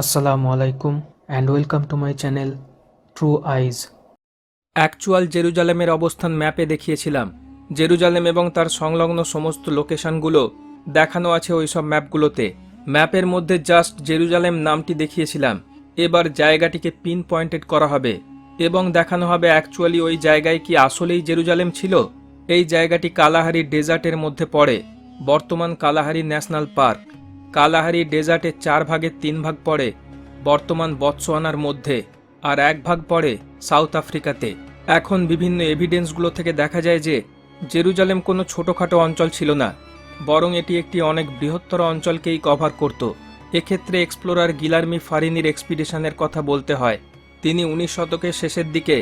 আসসালামু আলাইকুম and welcome to my channel true eyes actual জেরুজালেমের অবস্থান ম্যাপে দেখিয়েছিলাম। জেরুজালেম এবং তার সংলগ্ন সমস্ত লোকেশনগুলো দেখানো আছে ওই সব ম্যাপগুলোতে। ম্যাপের মধ্যে জাস্ট জেরুজালেম নামটি দেখিয়েছিলাম। এবার জায়গাটিকে পিন পয়েন্টেড করা হবে। এবং দেখানো হবে অ্যাকচুয়ালি ওই জায়গায় কি আসলেই জেরুজালেম ছিল? এই জায়গাটি কালাহারি ডেজার্টের মধ্যে পড়ে। বর্তমান কালাহারি ন্যাশনাল পার্ক। কালাহারি ডেজার্টের চার ভাগের তিন ভাগ পড়ে বর্তমান বৎসোয়ানার মধ্যে আর এক ভাগ পড়ে সাউথ আফ্রিকাতে। এখন বিভিন্ন এভিডেন্সগুলো থেকে দেখা যায় যে জেরুজালেম কোনো ছোটোখাটো অঞ্চল ছিল না, বরং এটি একটি অনেক বৃহত্তর অঞ্চলকেই কভার করত। এক্ষেত্রে এক্সপ্লোরার গিলার্মি ফারিনির এক্সপিডিশনের কথা বলতে হয়। তিনি উনিশ শতকের শেষের দিকে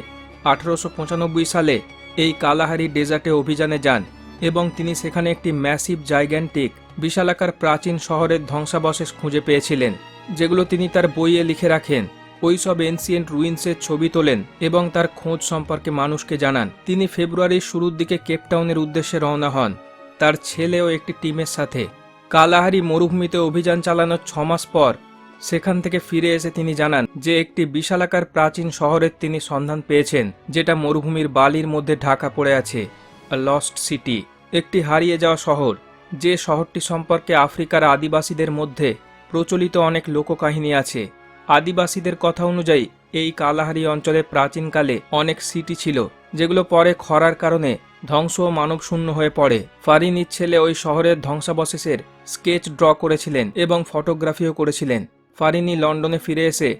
আঠারোশো পঁচানব্বই সালে এই কালাহারি ডেজার্টে অভিযানে যান এবং তিনি সেখানে একটি ম্যাসিভ জাইগ্যান্টিক বিশালাকার প্রাচীন শহরের ধ্বংসাবশেষ খুঁজে পেয়েছিলেন, যেগুলো তিনি তার বইয়ে লিখে রাখেন। ওই সব এনসিয়েন্ট রুইন্সের ছবি তোলেন এবং তার খোঁজ সম্পর্কে মানুষকে জানান। তিনি ফেব্রুয়ারির শুরুর দিকে কেপটাউনের উদ্দেশ্যে রওনা হন। তার ছেলে ও একটি টিমের সাথে। কালাহারি মরুভূমিতে অভিযান চালানোর ছমাস পর সেখান থেকে ফিরে এসে তিনি জানান যে একটি বিশালাকার প্রাচীন শহরের তিনি সন্ধান পেয়েছেন, যেটা মরুভূমির বালির মধ্যে ঢাকা পড়ে আছে লস্ট সিটি একটি হারিয়ে যাওয়া শহর। যে শহরটি সম্পর্কে আফ্রিকার আদিবাসীদের মধ্যে প্রচলিত অনেক লোককাহিনী আছে। আদিবাসীদের কথা অনুযায়ী, এই কালাহারি অঞ্চলে প্রাচীনকালে অনেক সিটি ছিল, যেগুলো পরে খরার কারণে ধ্বংস ও মানবশূন্য হয়ে পড়ে। ফারিনির ছেলে ওই শহরের ধ্বংসাবশেষের স্কেচ ড্র করেছিলেন এবং ফটোগ্রাফিও করেছিলেন। ফারিনি লন্ডনে ফিরে এসে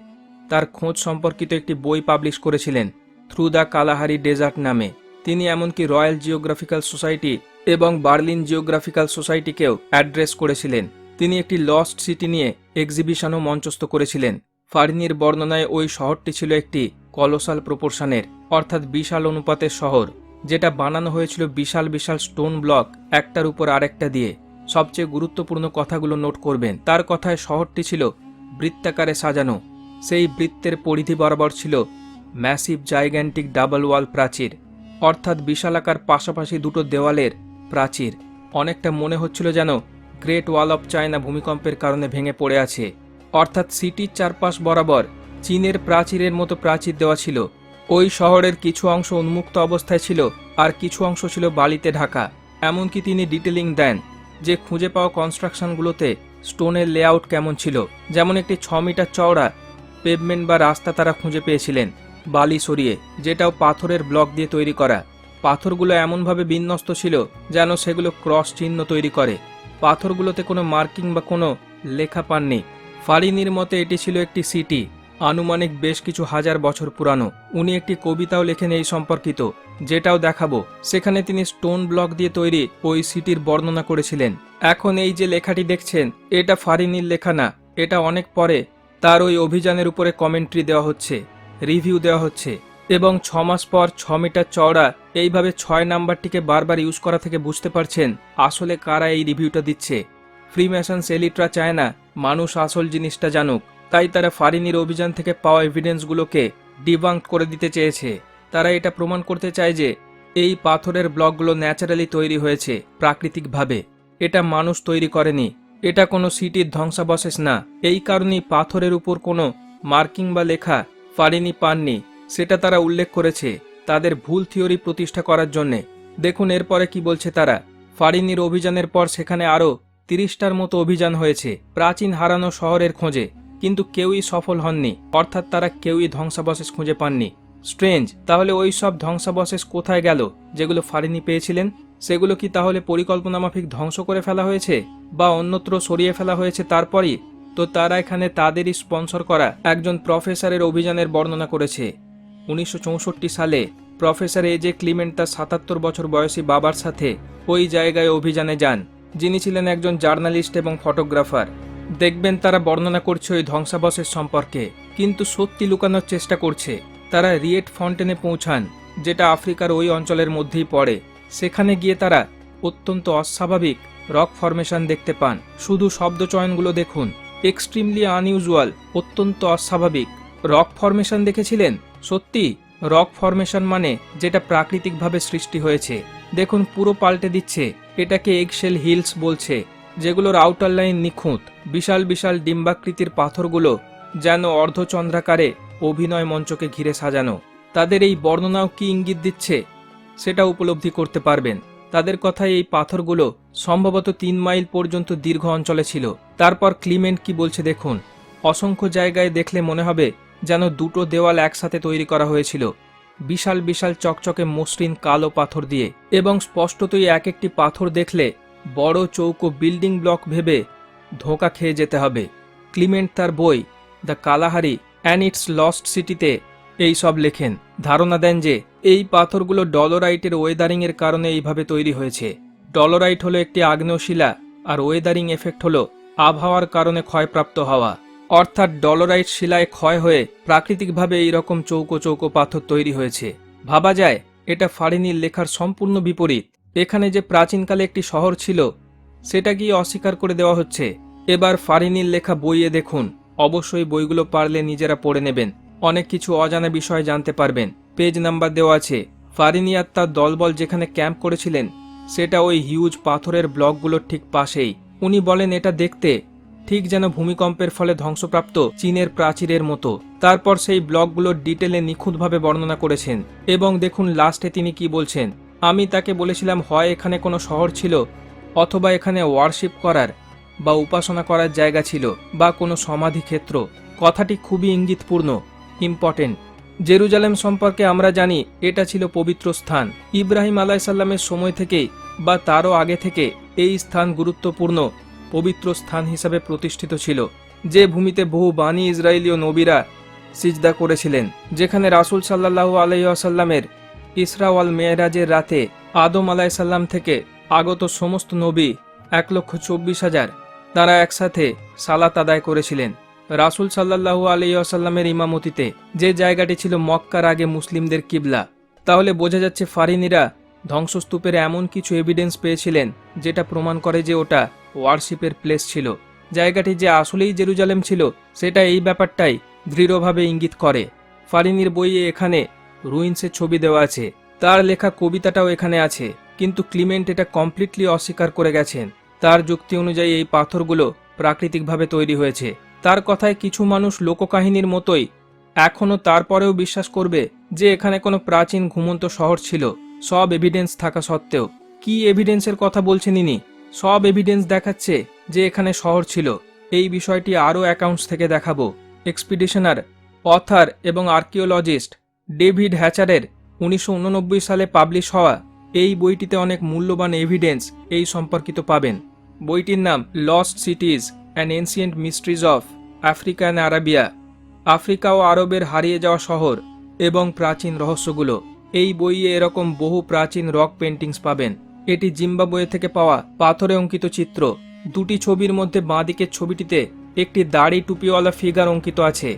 তার খোঁজ সম্পর্কিত একটি বই পাবলিশ করেছিলেন, থ্রু দ্য কালাহারি ডেজার্ট নামে। তিনি এমনকি রয়্যাল জিওগ্রাফিক্যাল সোসাইটি এবং বার্লিন জিওগ্রাফিক্যাল সোসাইটিকেও অ্যাড্রেস করেছিলেন। তিনি একটি লস্ট সিটি নিয়ে এক্সিবিশনও মঞ্চস্থ করেছিলেন। ফারিনির বর্ণনায় ওই শহরটি ছিল একটি কলোসাল প্রপোর্শনের, অর্থাৎ বিশাল অনুপাতের শহর, যেটা বানানো হয়েছিল বিশাল বিশাল স্টোন ব্লক একটার উপর আরেকটা দিয়ে। সবচেয়ে গুরুত্বপূর্ণ কথাগুলো নোট করবেন। তার কথায় শহরটি ছিল বৃত্তাকারে সাজানো। সেই বৃত্তের পরিধি বরাবর ছিল ম্যাসিভ জাইগ্যান্টিক ডাবল ওয়াল প্রাচীর, অর্থাৎ বিশালাকার পাশাপাশি দুটো দেওয়ালের প্রাচীর। অনেকটা মনে হচ্ছিল যেন গ্রেট ওয়াল অফ চায়না ভূমিকম্পের কারণে ভেঙে পড়ে আছে। অর্থাৎ সিটির চারপাশ বরাবর চীনের প্রাচীরের মতো প্রাচীর দেওয়া ছিল। ওই শহরের কিছু অংশ উন্মুক্ত অবস্থায় ছিল আর কিছু অংশ ছিল বালিতে ঢাকা। এমনকি তিনি ডিটেলিং দেন যে খুঁজে পাওয়া কনস্ট্রাকশনগুলোতে স্টোনের লেআউট কেমন ছিল। যেমন একটি ছ মিটার চওড়া পেভমেন্ট বা রাস্তা তারা খুঁজে পেয়েছিলেন বালি সরিয়ে, যেটাও পাথরের ব্লক দিয়ে তৈরি করা। পাথরগুলো এমনভাবে বিন্যস্ত ছিল যেন সেগুলো ক্রস চিহ্ন তৈরি করে। পাথরগুলোতে কোনো মার্কিং বা কোনো লেখা পাননি। ফারিনির মতে এটি ছিল একটি সিটি, আনুমানিক বেশ কিছু হাজার বছর পুরানো। উনি একটি কবিতাও লেখেন এই সম্পর্কিত, যেটাও দেখাবো। সেখানে তিনি স্টোন ব্লক দিয়ে তৈরি ওই সিটির বর্ণনা করেছিলেন। এখন এই যে লেখাটি দেখছেন, এটা ফারিনির লেখা না, এটা অনেক পরে। তার ওই অভিযানের উপরে কমেন্ট্রি দেওয়া হচ্ছে, রিভিউ দেওয়া হচ্ছে। এবং ছ মাস পর ছ মিটার চওড়া, এইভাবে ছয় নাম্বারটিকে বারবার ইউজ করা থেকে বুঝতে পারছেন আসলে কারা এই রিভিউটা দিচ্ছে। ফ্রিমেশন সেলিটরা চায় না মানুষ আসল জিনিসটা জানুক, তাই তারা ফারিনির অভিযান থেকে পাওয়া এভিডেন্সগুলোকে ডিবাঙ্ক করে দিতে চেয়েছে। তারা এটা প্রমাণ করতে চায় যে, এই পাথরের ব্লকগুলো ন্যাচারালি তৈরি হয়েছে, প্রাকৃতিকভাবে। এটা মানুষ তৈরি করেনি। এটা কোনো সিটির ধ্বংসাবশেষ না। এই কারণেই পাথরের উপর কোনো মার্কিং বা লেখা ফারিনি পাননি। সেটা তারা উল্লেখ করেছে তাদের ভুল থিওরি প্রতিষ্ঠা করার জন্যে। দেখুন এরপরে কি বলছে তারা। ফারিনির অভিযানের পর সেখানে আরও তিরিশটার মতো অভিযান হয়েছে, প্রাচীন হারানো শহরের খোঁজে, কিন্তু কেউই সফল হননি, অর্থাৎ তারা কেউই ধ্বংসাবশেষ খুঁজে পাননি। স্ট্রেঞ্জ, তাহলে ওই সব ধ্বংসাবশেষ কোথায় গেল, যেগুলো ফারিনি পেয়েছিলেন? সেগুলো কি তাহলে পরিকল্পনা মাফিক ধ্বংস করে ফেলা হয়েছে, বা অন্যত্র সরিয়ে ফেলা হয়েছে তারপরই? তো তারা এখানে তাদেরই স্পন্সর করা একজন প্রফেসরের অভিযানের বর্ণনা করেছে। উনিশশো চৌষট্টি সালে প্রফেসর এ ক্লিমেন্ট তার সাতাত্তর বছর বয়সী বাবার সাথে ওই জায়গায় অভিযানে যান, যিনি ছিলেন একজন জার্নালিস্ট এবং ফটোগ্রাফার। দেখবেন তারা বর্ণনা করছে ওই ধ্বংসাবশেষ সম্পর্কে, কিন্তু সত্যি লুকানোর চেষ্টা করছে। তারা রিয়েট ফন্টেনে পৌঁছান, যেটা আফ্রিকার ওই অঞ্চলের মধ্যেই পড়ে। সেখানে গিয়ে তারা অত্যন্ত অস্বাভাবিক রক ফরমেশন দেখতে পান। শুধু শব্দচয়নগুলো দেখুন, এক্সট্রিমলি আনইউজুয়াল, অত্যন্ত অস্বাভাবিক। রক ফরমেশন দেখেছিলেন? সত্যি রক ফরমেশন মানে যেটা প্রাকৃতিকভাবে সৃষ্টি হয়েছে। দেখুন পুরো পাল্টে দিচ্ছে, এটাকে এগশেল হিলস বলছে, যেগুলোর আউটার লাইন নিখুঁত, বিশাল বিশাল ডিম্বাকৃতির পাথরগুলো যেন অর্ধচন্দ্রাকারে অভিনয় মঞ্চকে ঘিরে সাজানো। তাদের এই বর্ণনাও কি ইঙ্গিত দিচ্ছে? সেটা উপলব্ধি করতে পারবেন। তাদের কথায় এই পাথরগুলো সম্ভবত তিন মাইল পর্যন্ত দীর্ঘ অঞ্চলে ছিল। তারপর ক্লিমেন্ট কি বলছে দেখুন। অসংখ্য জায়গায় দেখলে মনে হবে যেন দুটো দেওয়াল একসাথে তৈরি করা হয়েছিল। বিশাল বিশাল চকচকে মসৃণ কালো পাথর দিয়ে এবং স্পষ্টতই এক একটি পাথর দেখলে বড় চৌকো বিল্ডিং ব্লক ভেবে ধোঁকা খেয়ে যেতে হবে। ক্লিমেন্ট তার বই, the Kalahari and its lost সিটিতে এই সব লেখেন। ধারণা দেন যে এই পাথরগুলো ডলোরাইটের ওয়েদারিং এর কারণে এইভাবে তৈরি হয়েছে। ডলোরাইট হলো একটি আগ্নেয়শিলা আর ওয়েদারিং এফেক্ট হলো আবহাওয়ার কারণে ক্ষয়প্রাপ্ত হওয়া। অর্থাৎ ডলোরাইট শিলায় ক্ষয় হয়ে প্রাকৃতিকভাবে এই রকম চৌকো চৌকো পাথর তৈরি হয়েছে। ভাবা যায়, এটা ফারিনির লেখার সম্পূর্ণ বিপরীত। এখানে যে প্রাচীনকালে একটি শহর ছিল, সেটা গিয়ে অস্বীকার করে দেওয়া হচ্ছে। এবার ফারিনির লেখা বইয়ে দেখুন। অবশ্যই বইগুলো পারলে নিজেরা পড়ে নেবেন। অনেক কিছু অজানা বিষয় জানতে পারবেন। পেজ নাম্বার দেওয়া আছে। ফারিনি আর তার দলবল যেখানে ক্যাম্প করেছিলেন, সেটা ওই হিউজ পাথরের ব্লকগুলোর ঠিক পাশেই। উনি বলেন, এটা দেখতে ঠিক যেন ভূমিকম্পের ফলে ধ্বংসপ্রাপ্ত চীনের প্রাচীরের মতো। তারপর সেই ব্লকগুলোর ডিটেলে নিখুঁতভাবে বর্ণনা করেছেন। এবং দেখুন, লাস্টে তিনি কি বলছেন, আমি তাকে বলেছিলাম, হয় এখানে কোনো শহর ছিল, অথবা এখানে ওয়ারশিপ করার বা উপাসনা করার জায়গা ছিল, বা কোনো সমাধি ক্ষেত্র। কথাটি খুবই ইঙ্গিতপূর্ণ, ইম্পর্টেন্ট। জেরুজালেম সম্পর্কে আমরা জানি, এটা ছিল পবিত্র স্থান। ইব্রাহিম আলাইসাল্লামের সময় থেকেই বা তারও আগে থেকে এই স্থান গুরুত্বপূর্ণ। পবিত্র স্থান হিসাবে প্রতিষ্ঠিত ছিল, যে ভূমিতে বহু বাণী ইসরায়েলীয় নবীরা সিজদা করেছিলেন, যেখানে রাসুল সাল্লাহু আলাইসাল্লামের ইসরাওয়াল মেয়েরাজের রাতে আদম আলাইসাল্লাম থেকে আগত সমস্ত নবী এক লক্ষ চব্বিশ হাজার তারা একসাথে সালাত আদায় করেছিলেন। রাসুল সাল্লাহু আলাইসাল্লামের ইমামতিতে যে জায়গাটি ছিল মক্কার আগে মুসলিমদের কিবলা, তাহলে বোঝা যাচ্ছে ফারিনিরা ধ্বংসস্তূপের এমন কিছু এভিডেন্স পেয়েছিলেন, যেটা প্রমাণ করে যে ওটা ওয়ারশিপের প্লেস ছিল। জায়গাটি যে আসলেই জেরুজালেম ছিল, সেটা এই ব্যাপারটাই দৃঢ়ভাবে ইঙ্গিত করে। ফারিনির বইয়ে এখানে রুইন্সের ছবি দেওয়া আছে। তার লেখা কবিতাটাও এখানে আছে, কিন্তু ক্লিমেন্ট এটা কমপ্লিটলি অস্বীকার করে গেছেন। তার যুক্তি অনুযায়ী এই পাথরগুলো প্রাকৃতিকভাবে তৈরি হয়েছে। তার কথায় কিছু মানুষ লোককাহিনীর মতোই এখনও তারপরেও বিশ্বাস করবে যে এখানে কোনো প্রাচীন ঘুমন্ত শহর ছিল। সব এভিডেন্স থাকা সত্ত্বেও। কি এভিডেন্সের কথা বলছেন ইনি? সব এভিডেন্স দেখাচ্ছে যে এখানে শহর ছিল। এই বিষয়টি আরও অ্যাকাউন্টস থেকে দেখাবো। এক্সপিডিশনার অথার এবং আর্কিওলজিস্ট ডেভিড হ্যাচারের উনিশশো উননব্বই সালে পাবলিশ হওয়া এই বইটিতে অনেক মূল্যবান এভিডেন্স এই সম্পর্কিত পাবেন। বইটির নাম lost cities and ancient mysteries of Africa and Arabia Africa ও আরবের হারিয়ে যাওয়া শহর এবং প্রাচীন রহস্যগুলো। এই বইয়ে এরকম বহু প্রাচীন রক পেন্টিংস পাবেন। এটি জিম্বাবুয়ে থেকে পাওয়া পাথরে অঙ্কিত চিত্র। দুটি ছবির মধ্যে বাঁদিকের ছবিটিতে একটি দাড়ি টুপিওয়ালা ফিগার অঙ্কিত আছে।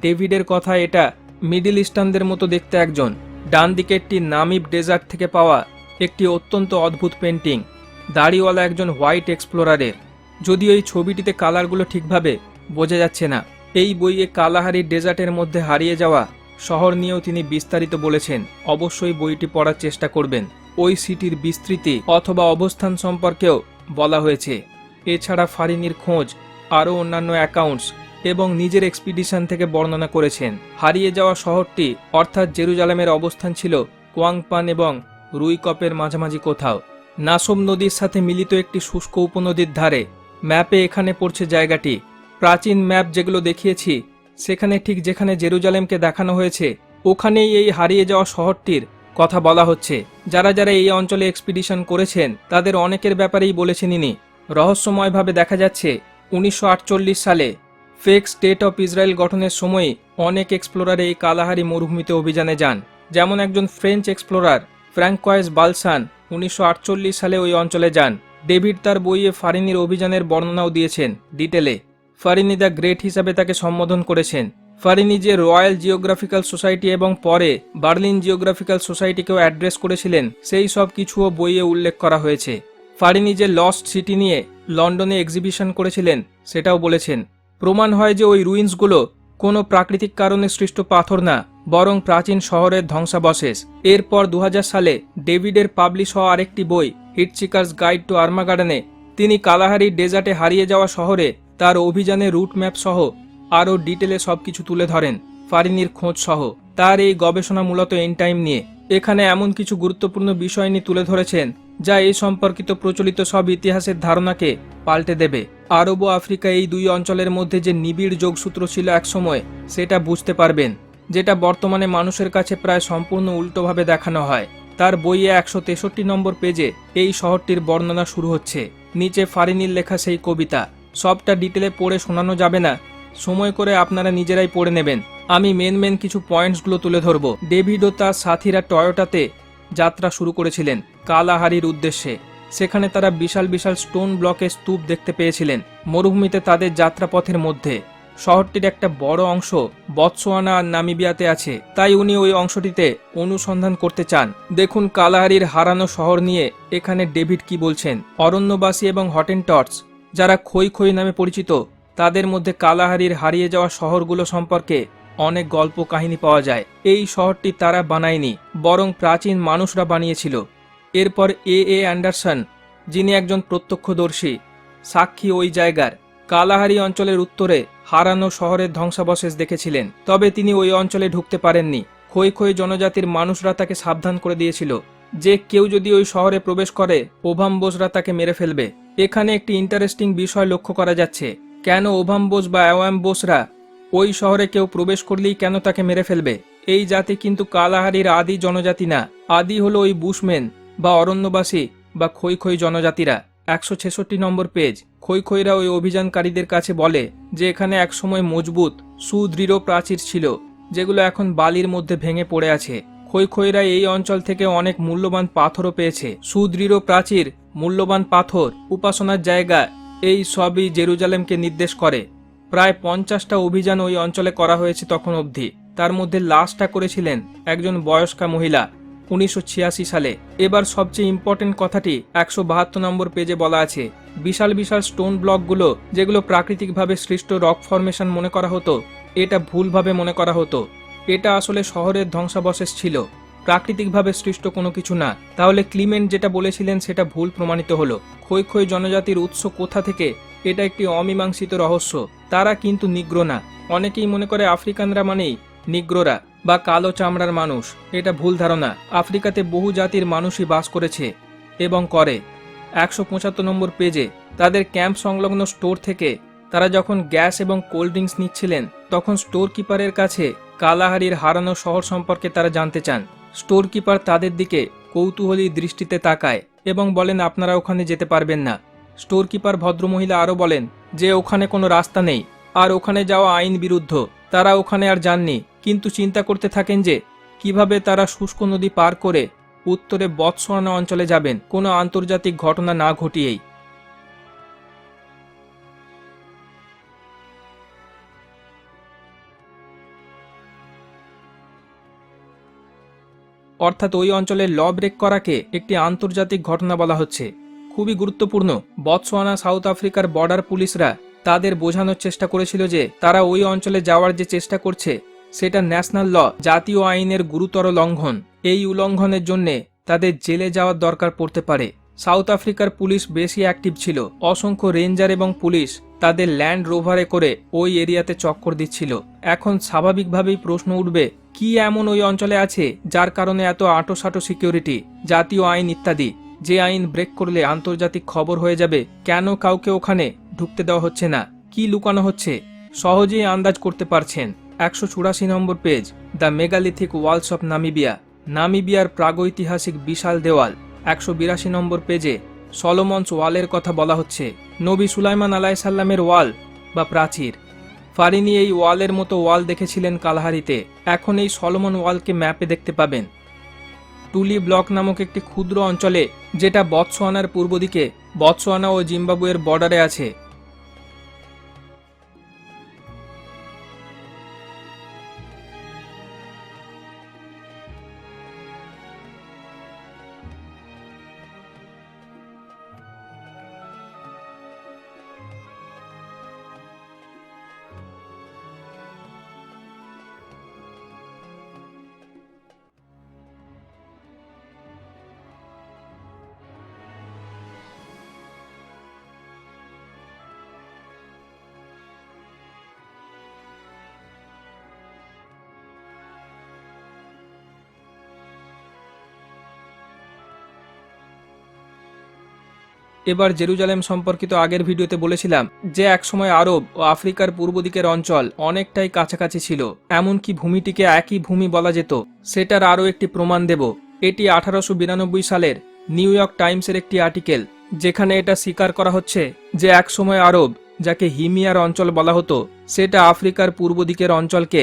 ডেভিডের কথা এটা মিডিল ইস্টার্নদের মতো দেখতে একজন। ডান দিকেরটি নামিব ডেজার্ট থেকে পাওয়া একটি অত্যন্ত অদ্ভুত পেন্টিং। দাড়িওয়ালা একজন হোয়াইট এক্সপ্লোরারের। যদিও এই ছবিটিতে কালারগুলো ঠিকভাবে বোঝা যাচ্ছে না। এই বইয়ে কালাহারি ডেজার্টের মধ্যে হারিয়ে যাওয়া শহর নিয়েও তিনি বিস্তারিত বলেছেন। অবশ্যই বইটি পড়ার চেষ্টা করবেন। ওই সিটির বিস্তৃতি অথবা অবস্থান সম্পর্কেও বলা হয়েছে। এছাড়া ফারিনির খোঁজ, আরও অন্যান্য অ্যাকাউন্টস এবং নিজের এক্সপিডিশন থেকে বর্ণনা করেছেন। হারিয়ে যাওয়া শহরটি, অর্থাৎ জেরুজালেমের অবস্থান ছিল কোয়াংপান এবং রুইকপের মাঝামাঝি কোথাও। নাসম নদীর সাথে মিলিত একটি শুষ্ক উপনদীর ধারে ম্যাপে এখানে পড়ছে জায়গাটি। প্রাচীন ম্যাপ যেগুলো দেখিয়েছি, সেখানে ঠিক যেখানে জেরুজালেমকে দেখানো হয়েছে, ওখানেই এই হারিয়ে যাওয়া শহরটির কথা বলা হচ্ছে, যারা যারা এই অঞ্চলে এক্সপিডিশন করেছেন, তাদের অনেকের ব্যাপারেই বলেছেন ইনি। রহস্যময়ভাবে দেখা যাচ্ছে, উনিশশো আটচল্লিশ সালে ফেক স্টেট অফ ইসরায়েল গঠনের সময় অনেক এক্সপ্লোরার এই কালাহারি মরুভূমিতে অভিযানে যান। যেমন একজন ফ্রেঞ্চ এক্সপ্লোরার ফ্র্যাঙ্কয়েস বালসান উনিশশো আটচল্লিশ সালে ওই অঞ্চলে যান। ডেভিড তার বইয়ে ফারিনির অভিযানের বর্ণনাও দিয়েছেন, ডিটেলে। ফারিনি দ্য গ্রেট হিসাবে তাকে সম্বোধন করেছেন। ফারিনি যে রয়্যাল জিওগ্রাফিক্যাল সোসাইটি এবং পরে বার্লিন জিওগ্রাফিক্যাল সোসাইটিকেও অ্যাড্রেস করেছিলেন, সেই সব কিছুও বইয়ে উল্লেখ করা হয়েছে। ফারিনি যে লস্ট সিটি নিয়ে লন্ডনে এক্সিবিশন করেছিলেন, সেটাও বলেছেন, প্রমাণ হয় যে ওই রুইন্সগুলো কোনো প্রাকৃতিক কারণে সৃষ্ট পাথর না, বরং প্রাচীন শহরের ধ্বংসাবশেষ। এরপর দু হাজার সালে ডেভিডের পাবলিশ হওয়া আরেকটি বই হিটচিকার্স গাইড টু আর্মাগার্ডেনে, তিনি কালাহারি ডেজার্টে হারিয়ে যাওয়া শহরে তার অভিযানের রুট ম্যাপ সহ আরও ডিটেলে সব কিছু তুলে ধরেন ফারিনির খোঁজ সহ। তার এই গবেষণা মূলত এন টাইম নিয়ে। এখানে এমন কিছু গুরুত্বপূর্ণ বিষয় নিয়ে তুলে ধরেছেন, যা এই সম্পর্কিত প্রচলিত সব ইতিহাসের ধারণাকে পাল্টে দেবে। আরব ও আফ্রিকা এই দুই অঞ্চলের মধ্যে যে নিবিড় যোগসূত্র ছিল একসময়, সেটা বুঝতে পারবেন, যেটা বর্তমানে মানুষের কাছে প্রায় সম্পূর্ণ উল্টোভাবে দেখানো হয়। তার বইয়ে একশো তেষট্টি নম্বর পেজে এই শহরটির বর্ণনা শুরু হচ্ছে। নিচে ফারিনির লেখা সেই কবিতা। সবটা ডিটেলে পড়ে শোনানো যাবে না সময় করে আপনারা নিজেরাই পড়ে নেবেন। আমি মেন মেন কিছু পয়েন্টসগুলো তুলে ধরব। ডেভিড ও তার সাথীরা টয়োটাতে যাত্রা শুরু করেছিলেন কালাহারির উদ্দেশ্যে। সেখানে তারা বিশাল বিশাল স্টোন ব্লকের স্তূপ দেখতে পেয়েছিলেন, মরুভূমিতে তাদের যাত্রাপথের মধ্যে। শহরটির একটা বড় অংশ বৎসোয়ানা আর নামিবিয়াতে আছে, তাই উনি ওই অংশটিতে অনুসন্ধান করতে চান। দেখুন কালাহারির হারানো শহর নিয়ে এখানে ডেভিড কি বলছেন। অরণ্যবাসী এবং হটেনটটস যারা খই খই নামে পরিচিত তাদের মধ্যে কালাহারির হারিয়ে যাওয়া শহরগুলো সম্পর্কে অনেক গল্প কাহিনী পাওয়া যায়। এই শহরটি তারা বানায়নি, বরং প্রাচীন মানুষরা বানিয়েছিল। এরপর এ এ অ্যান্ডারসন, যিনি একজন প্রত্যক্ষদর্শী, সাক্ষী ওই জায়গার, কালাহারি অঞ্চলের উত্তরে হারানো শহরের ধ্বংসাবশেষ দেখেছিলেন। তবে তিনি ওই অঞ্চলে ঢুকতে পারেননি। খই খই জনজাতির মানুষরা তাকে সাবধান করে দিয়েছিল। যে কেউ যদি ওই শহরে প্রবেশ করে ওভাম্বোসরা তাকে মেরে ফেলবে। এখানে একটি ইন্টারেস্টিং বিষয় লক্ষ্য করা যাচ্ছে। কেন ওভাম বোস বা অ্যাওয়াম বোসরা ওই শহরে কেউ প্রবেশ করলেই কেন তাকে মেরে ফেলবে? এই জাতি কিন্তু কালাহারির আদি জনজাতি না। আদি হলো ওই বুশমেন বা অরণ্যবাসী বা খই খই জনজাতিরা। একশো ছেষট্টি নম্বর পেজ। খই খইরা ওই অভিযানকারীদের কাছে বলে যে এখানে একসময় মজবুত, সুদৃঢ় প্রাচীর ছিল, যেগুলো এখন বালির মধ্যে ভেঙে পড়ে আছে। খই খইরা এই অঞ্চল থেকে অনেক মূল্যবান পাথরও পেয়েছে। সুদৃঢ় প্রাচীর, মূল্যবান পাথর, উপাসনার জায়গা এই সবই জেরুজালেমকে নির্দেশ করে। প্রায় পঞ্চাশটা অভিযান ওই অঞ্চলে করা হয়েছে তখন অবধি। তার মধ্যে লাশটা করেছিলেন একজন বয়স্কা মহিলা, উনিশশো ছিয়াশি সালে। এবার সবচেয়ে ইম্পর্টেন্ট কথাটি একশো বাহাত্তর নম্বর পেজে বলা আছে। বিশাল বিশাল স্টোন ব্লকগুলো, যেগুলো প্রাকৃতিকভাবে সৃষ্ট রক ফরমেশন মনে করা হতো, এটা ভুলভাবে মনে করা হতো। এটা আসলে শহরের ধ্বংসাবশেষ ছিল। প্রাকৃতিকভাবে সৃষ্ট কোনো কিছু না। তাহলে ক্লিমেন্ট যেটা বলেছিলেন সেটা ভুল প্রমাণিত হলো। খই খই জনজাতির উৎস কোথা থেকে? এটা একটি অমীমাংসিত রহস্য। তারা কিন্তু নিগ্র না। অনেকেই মনে করে আফ্রিকানরা মানেই নিগ্ররা বা কালো চামড়ার মানুষ। এটা ভুল ধারণা। আফ্রিকাতে বহু জাতির মানুষই বাস করেছে এবং করে। একশো পঁচাত্তর নম্বর পেজে তাদের ক্যাম্প সংলগ্ন স্টোর থেকে তারা যখন গ্যাস এবং কোল্ড ড্রিঙ্কস নিচ্ছিলেন, তখন স্টোর কিপারের কাছে কালাহারির হারানো শহর সম্পর্কে তারা জানতে চান। স্টোর কিপার তাদের দিকে কৌতূহলী দৃষ্টিতে তাকায় এবং বলেন, আপনারা ওখানে যেতে পারবেন না। স্টোর কিপার ভদ্রমহিলা আরও বলেন, যে ওখানে কোনো রাস্তা নেই। আর ওখানে যাওয়া আইন বিরুদ্ধ। তারা ওখানে আর যাননি। কিন্তু চিন্তা করতে থাকেন যে, কীভাবে তারা শুষ্ক নদী পার করে উত্তরে বৎসোয়ানা অঞ্চলে যাবেন। কোনো আন্তর্জাতিক ঘটনা না ঘটিয়েই। অর্থাৎ ওই অঞ্চলে ল ব্রেক করাকে একটি আন্তর্জাতিক ঘটনা বলা হচ্ছে। খুবই গুরুত্বপূর্ণ। বৎসোয়ানা সাউথ আফ্রিকার বর্ডার পুলিশরা তাদের বোঝানোর চেষ্টা করেছিল যে তারা ওই অঞ্চলে যাওয়ার যে চেষ্টা করছে, সেটা ন্যাশনাল ল, জাতীয় আইনের গুরুতর লঙ্ঘন। এই উলঙ্ঘনের জন্যে তাদের জেলে যাওয়ার দরকার পড়তে পারে। সাউথ আফ্রিকার পুলিশ বেশি অ্যাক্টিভ ছিল। অসংখ্য রেঞ্জার এবং পুলিশ তাদের ল্যান্ড রোভারে করে ওই এরিয়াতে চক্কর দিচ্ছিল। এখন স্বাভাবিকভাবেই প্রশ্ন উঠবে, কি এমন ওই অঞ্চলে আছে যার কারণে এত আটোসাটো সিকিউরিটি, জাতীয় আইন ইত্যাদি? যে আইন ব্রেক করলে আন্তর্জাতিক খবর হয়ে যাবে, কেন কাউকে ওখানে ঢুকতে দেওয়া হচ্ছে না? কি লুকানো হচ্ছে? সহজেই আন্দাজ করতে পারছেন। একশো চুরাশি number page, the megalithic walls of Namibia. নামিবিয়ার প্রাগৈতিহাসিক বিশাল দেওয়াল। একশো বিরাশি নম্বর পেজে সলোমন্স ওয়ালের কথা বলা হচ্ছে। নবী সুলাইমান আলাইসাল্লামের ওয়াল বা প্রাচীর। ফারিনি এই ওয়ালের মতো ওয়াল দেখেছিলেন কালাহারিতে। এখন এই সলোমন ওয়ালকে ম্যাপে দেখতে পাবেন। টুলি ব্লক নামক একটি ক্ষুদ্র অঞ্চলে, যেটা বৎসোয়ানার পূর্ব দিকে, বৎসোয়ানা ও জিম্বাবুয়ের বর্ডারে আছে। এবার জেরুজালেম সম্পর্কিত আগের ভিডিওতে বলেছিলাম যে একসময় আরব ও আফ্রিকার পূর্ব দিকের অঞ্চল অনেকটাই কাছাকাছি ছিল, এমনকি ভূমিটিকে একই ভূমি বলা যেত, সেটার আরও একটি প্রমাণ দেব। এটি আঠারোশো বিরানব্বই সালের নিউ ইয়র্ক টাইমসের একটি আর্টিকেল, যেখানে এটা স্বীকার করা হচ্ছে যে একসময় আরব, যাকে হিমিয়ার অঞ্চল বলা হতো, সেটা আফ্রিকার পূর্ব দিকের অঞ্চলকে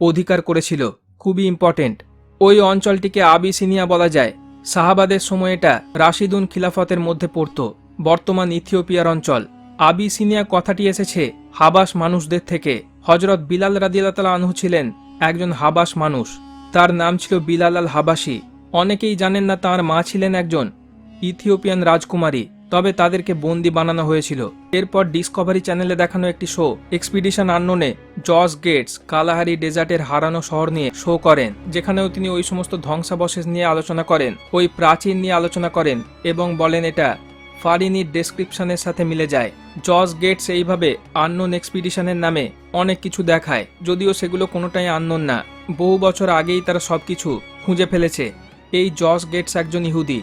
অধিকার করেছিল। খুবই ইম্পর্টেন্ট। ওই অঞ্চলটিকে আবিসিনিয়া বলা যায়। সাহাবাদের সময় এটা রাশিদুন খিলাফতের মধ্যে পড়ত, বর্তমান ইথিওপিয়ার অঞ্চল। আবিসিনিয়া কথাটি এসেছে হাবাস মানুষদের থেকে। হজরত বিলাল রাদিয়াল আনহু ছিলেন একজন হাবাস মানুষ। তার নাম ছিল বিলাল আল হাবাসি অনেকেই জানেন না তার মা ছিলেন একজন ইথিওপিয়ান রাজকুমারী। তবে তাদেরকে বন্দি বানানো হয়েছিল। এরপর ডিসকভারি চ্যানেলে দেখানো একটি show, expedition unknown Josh Gates Kalahari ডেজার্টের হারানো শহর নিয়ে শো করেন, যেখানেও তিনি ওই সমস্ত ধ্বংসাবশেষ নিয়ে আলোচনা করেন, ওই প্রাচীন নিয়ে আলোচনা করেন এবং বলেন এটা ফারিনির ডেসক্রিপশনের সাথে মিলে যায়। জস গেটস এইভাবে আননোন এক্সপিডিশনের নামে অনেক কিছু দেখায়, যদিও সেগুলো কোনোটাই আননোন না। বহু বছর আগেই তারা সবকিছু খুঁজে ফেলেছে। এই জস গেটস একজন ইহুদি।